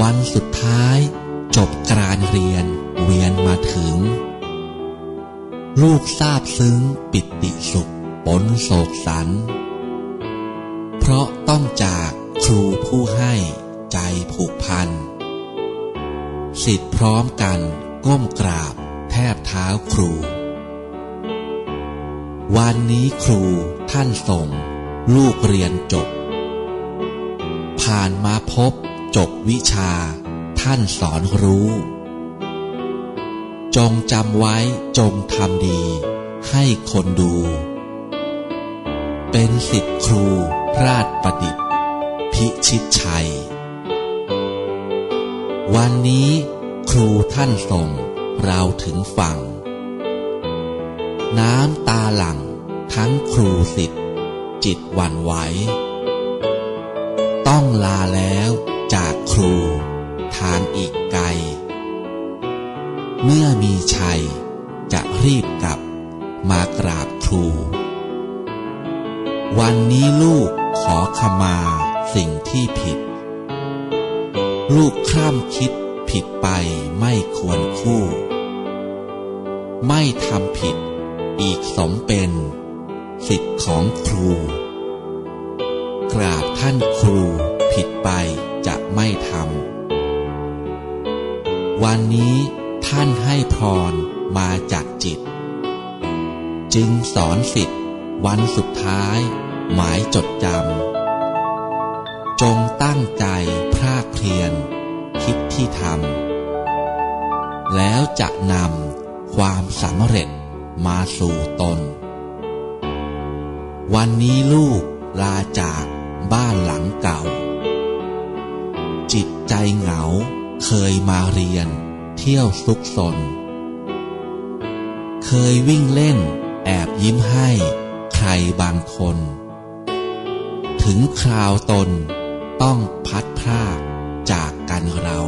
วันสุดท้าย จบการเรียน เวียนมาถึง ลูกทราบซึ้งปิติสุขปนโศกสัน เพราะต้องจากครูผู้ให้ใจผูกพันสิทธิ์พร้อมกันก้มกราบแทบเท้าครู วันนี้ครูท่านส่ง ลูกเรียนจบ ผ่านมาพบ จบวิชา ท่านสอนรู้ จงจำไว้จงทำดี ให้คนดู เป็นสิทธิครูราชประดิษฐ์ พิชิตชัย วันนี้ครูท่านส่งเราถึงฝั่ง น้ำตาหลังทั้งครูสิทธิ์จิตหวั่นไหว ต้องลาแล้ว มากราบครู วันนี้ลูกขอขมาสิ่งที่ผิด ลูกคร่ำคิดผิดไปไม่ควรคู่ ไม่ทำผิดอีกสมเป็นสิทธิ์ของครู กราบท่านครูผิดไปจะไม่ทำวันนี้ท่านให้พรมาจากจิต จึงสอนสิทธิ์วันสุดท้าย หมายจดจำจงตั้งใจพรากเพลียนคิดที่ทำแล้วจะนำความสำเร็จมาสู่ตน วันนี้ลูกลาจากบ้านหลังเก่า จิตใจเหงาเคยมาเรียนเที่ยวซุกซนเคยวิ่งเล่น แอบยิ้มให้ใครบางคน ถึงคราวตนต้องพัดพรากจากกันเรา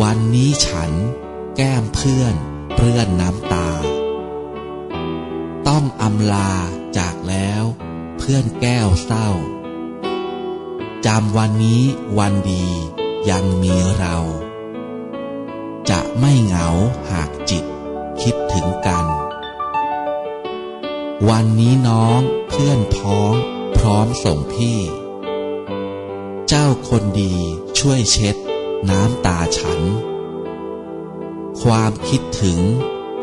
วันนี้ฉันแก้มเพื่อนเปื้อนน้ำตา ต้องอำลาจากแล้วเพื่อนแก้วเศร้าจำวันนี้วันดียังมีเรา จะไม่เหงาหากจิตคิดถึงกัน วันนี้น้องเพื่อนพ้อง พร้อมส่งพี่ เจ้าคนดีช่วยเช็ด น้ำตาฉัน ความคิดถึง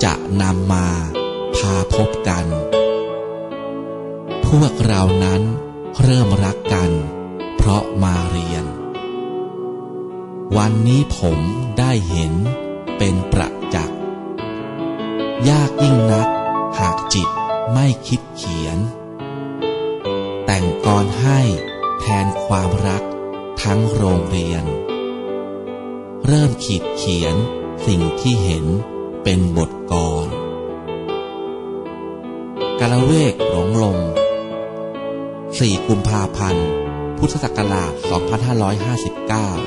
จะนำมาพาพบกัน พวกเรานั้นเริ่มรักกัน เพราะมาเรียน วันนี้ผมได้เห็นเป็นประจักษ์ยากยิ่งนัก คิดเขียน แต่งกรให้แทนความรักทั้งโรงเรียน เริ่มขีดเขียนสิ่งที่เห็นเป็นบทกรกาละเวกหลงลง4กุมภาพันธ์ พุทธศักราช 2558